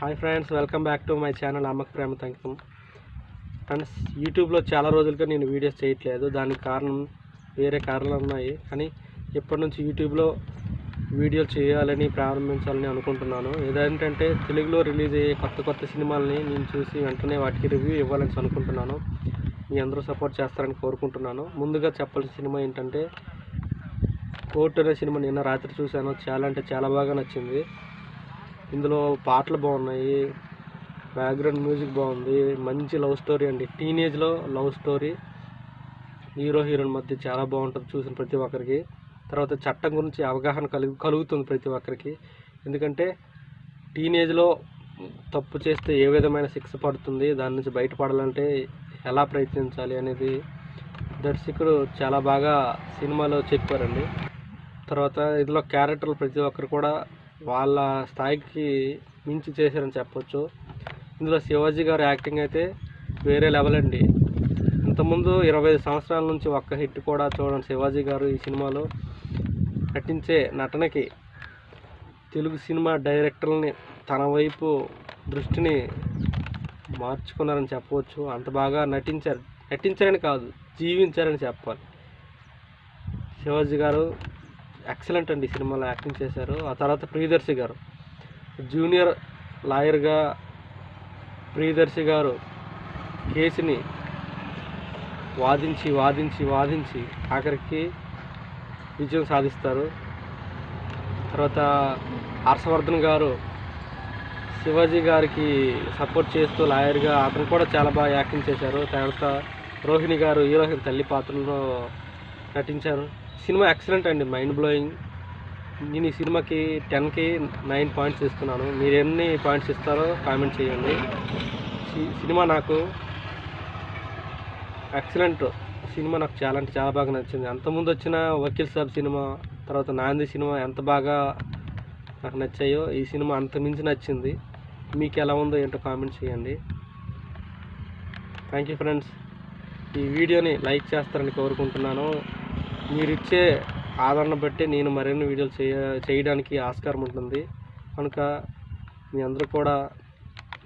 Hi friends welcome back to my channel అమ్మక ప్రేమ తంకితం friends యూట్యూబ్లో చాలా రోజులుగా నేను వీడియోస్ చేయట్లేదు. దానికి కారణం వేరే కారణాలు ఉన్నాయి. కానీ ఇప్పటి నుంచి యూట్యూబ్లో వీడియోలు చేయాలని ప్రారంభించాలని అనుకుంటున్నాను. ఏదంటే తెలుగులో రిలీజ్ అయ్యే కొత్త కొత్త సినిమాలని నేను చూసి వెంటనే వాటికి రివ్యూ ఇవ్వాలని అనుకుంటున్నాను. మీ అందరూ సపోర్ట్ చేస్తారని కోరుకుంటున్నాను. ముందుగా చెప్పాల్సిన సినిమా ఏంటంటే కోర్టు అనే సినిమా నిన్న రాత్రి చూశాను. చాలా అంటే చాలా బాగా నచ్చింది. ఇందులో పాటలు బాగున్నాయి బ్యాక్గ్రౌండ్ మ్యూజిక్ బాగుంది మంచి లవ్ స్టోరీ అండి. టీనేజ్లో లవ్ స్టోరీ హీరో హీరోయిన్ మధ్య చాలా బాగుంటుంది చూసిన ప్రతి ఒక్కరికి. తర్వాత చట్టం గురించి అవగాహన కలుగు కలుగుతుంది ప్రతి ఒక్కరికి. ఎందుకంటే టీనేజ్లో తప్పు చేస్తే ఏ విధమైన శిక్ష పడుతుంది దాని నుంచి బయటపడాలంటే ఎలా ప్రయత్నించాలి అనేది దర్శకుడు చాలా బాగా సినిమాలో చెప్పారండి. తర్వాత ఇందులో క్యారెక్టర్లు ప్రతి ఒక్కరు కూడా వాళ్ళ స్థాయికి మించి చేశారని చెప్పొచ్చు. ఇందులో శివాజీ గారి యాక్టింగ్ అయితే వేరే లెవెల్ అండి. ఇంతకుముందు ఇరవై ఐదు సంవత్సరాల నుంచి ఒక్క హిట్ కూడా చూడండి శివాజీ గారు ఈ సినిమాలో నటించే నటనకి తెలుగు సినిమా డైరెక్టర్ని తన వైపు దృష్టిని మార్చుకున్నారని చెప్పవచ్చు అంత బాగా నటించారు నటించారని కాదు జీవించారని చెప్పాలి. శివాజీ గారు ఎక్సలెంట్ అండి సినిమాలో యాక్టింగ్ చేశారు. ఆ తర్వాత ప్రియదర్శి గారు. జూనియర్ లాయర్గా ప్రియదర్శి గారు కేసుని వాదించి వాదించి వాదించి ఆఖరికి విజయం సాధిస్తారు. తర్వాత హర్షవర్ధన్ గారు శివాజీ గారికి సపోర్ట్ చేస్తూ లాయర్గా అతను కూడా చాలా బాగా యాక్టింగ్ చేశారు. తర్వాత రోహిణి గారు హీరోయిన్ తల్లి పాత్రలో నటించారు. సినిమా ఎక్సలెంట్ అండి మైండ్ బ్లోయింగ్ నేను ఈ సినిమాకి టెన్కి నైన్ పాయింట్స్ ఇస్తున్నాను. మీరు ఎన్ని పాయింట్స్ ఇస్తారో కామెంట్ చేయండి. సి- సినిమా నాకు ఎక్సలెంట్ సినిమా నాకు చాలా అంటే చాలా బాగా నచ్చింది. అంతకుముందు వచ్చిన వకీల్ సాబ్ సినిమా తర్వాత నాంది సినిమా ఎంత బాగా నాకు నచ్చాయో ఈ సినిమా అంత మించి నచ్చింది. మీకు ఎలా ఉందో ఏంటో కామెంట్ చేయండి. థ్యాంక్ యూ ఫ్రెండ్స్ ఈ వీడియోని లైక్ చేస్తారని కోరుకుంటున్నాను. మీరు ఇచ్చే ఆదరణ బట్టి నేను మరిన్ని వీడియోలు చేయ చేయడానికి ఆస్కారం ఉంటుంది. కనుక మీ అందరూ కూడా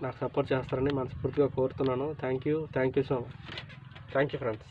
నాకు సపోర్ట్ చేస్తారని మనస్ఫూర్తిగా కోరుతున్నాను. Thank you thank you so much. Thank you friends.